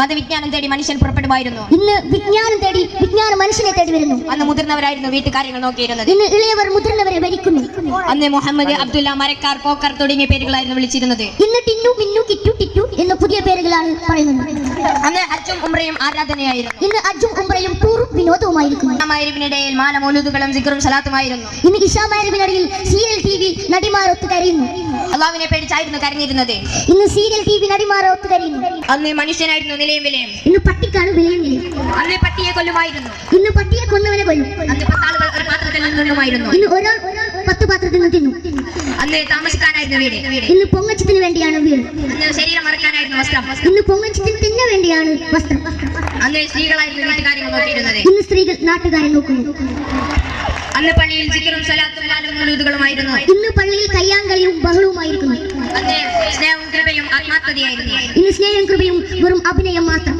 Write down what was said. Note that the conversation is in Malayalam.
മതവിജ്ഞാനം തേടി മനുഷ്യൻ പുറപ്പെടുമായിരുന്നു. ഇന്ന് വിജ്ഞാനം തേടി വിജ്ഞാനം മനുഷ്യനെ തേടി വരുന്നു. അന്ന് മുതിർന്നവരായിരുന്നു വീട്ടുകാര്യങ്ങൾ നോക്കിയിരുന്നത്. ഇന്ന് ഇളയവർ മുതിർന്നവരെ ഭരിക്കുന്നു. അന്ന് മുഹമ്മദ് അബ്ദുല്ല മരക്കാർ പോക്കർ തുടങ്ങിയ പേരുകളായിരുന്നു വിളിച്ചിരുന്നത്. ഇന്ന് ടിന്നു മിന്നു കിറ്റു ടിറ്റു എന്ന പുതിയ പേരുകളാണ് പറയുന്നത്. അന്ന് അജും ഉംറയും ആരാധനയായിരുന്നു. ഇന്ന് അജും ഉംറയും ടൂറും വിനോദവുമായിരിക്കും ഇഷാമായിരിവിനിടയിൽ മാല മൗലൂദുകളും സിക്കറും സലാത്തുമായിരുന്നു. ഇന്ന് ഇഷാമാരവിനടിയിൽ സീരിയൽ ടി വി ഒത്തു കരയുന്നു. അള്ളാവിനെ പേടിച്ചായിരുന്നു കരഞ്ഞിരുന്നത്. ഇന്ന് സീരിയൽ ടി വി നടിമാരൊത്ത് കരയുന്നു അന്ന് മനുഷ്യനായിരുന്നു നിലയും വിലയും. ഇന്ന് പട്ടിക്കാണ് വിലയും വിലയും. അന്ന് പട്ടിയെ കൊല്ലുമായിരുന്നു. ഇന്ന് പട്ടിയെ കൊന്നവനെ കൊല്ലും. അന്ന് പത്താളുകൾ ഒരു പാത്രത്തിൽ നിന്നുമായിരുന്നു ഇന്ന് ഒരാൾ പത്ത് പാത്രത്തിൽ നിന്ന് തിന്നു. അന്ന് താമസിക്കാനായിരുന്നു വീട്. ഇന്ന് പൊങ്ങച്ചത്തിന് വേണ്ടിയാണ് വീട്. ഇന്ന് ശരീരം മറക്കാനായിരുന്നു വസ്ത്രം. ഇന്ന് പൊങ്ങച്ചത്തിന് തിന്ന വേണ്ടിയാണ് വസ്ത്രം. അന്ന് സ്ത്രീകളായിരുന്നു വീട്ടുകാര്യങ്ങൾ നോക്കിയിരുന്നത്. ഇന്ന് സ്ത്രീകൾ നാട്ടുകാരെ നോക്കുന്നു. അന്ന് പള്ളിയിൽ സിക്കറും സലാത്തും മാലും മൗലൂദുകളുമായിരുന്നു. ഇന്ന് പള്ളിയിൽ കയ്യാങ്കളിയും ബഹളവുമായിരിക്കുന്നു. അന്ന് സ്നേഹവും കൃപയും ആത്മാർത്ഥതയായിരുന്നു. ഇന്ന് സ്നേഹം കൃപയും വെറും അഭിനയം മാത്രം.